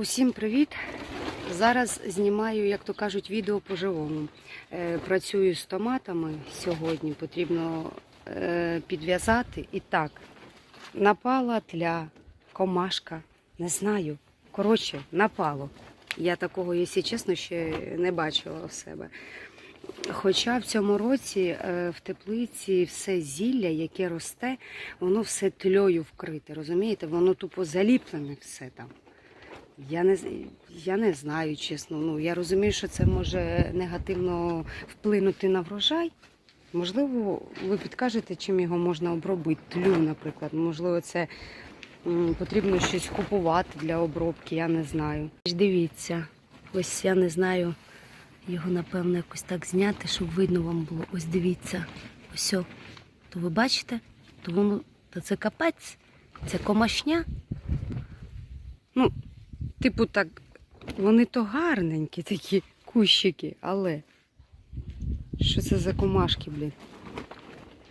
Усім привіт! Зараз знімаю, як то кажуть, відео по-живому. Е, Працюю з томатами сьогодні. Потрібно е, підв'язати. І так, напала тля, комашка, не знаю. Коротше, напало. Я такого, якщо чесно, ще не бачила в себе. Хоча в цьому році е, в теплиці все зілля, яке росте, воно все тльою вкрите. Розумієте? Воно тупо заліплене все там. Я не, я не знаю, чесно. Ну, я розумію, що це може негативно вплинути на врожай. Можливо, ви підкажете, чим його можна обробити. Тлю, наприклад. Можливо, це м, потрібно щось купувати для обробки, я не знаю. Дивіться, ось я не знаю, його напевно якось так зняти, щоб видно вам було. Ось дивіться, ось. То ви бачите? То воно, то це капець, це комашня. Ну, Типу так, вони то гарненькі такі кущики, але що це за комашки, блін?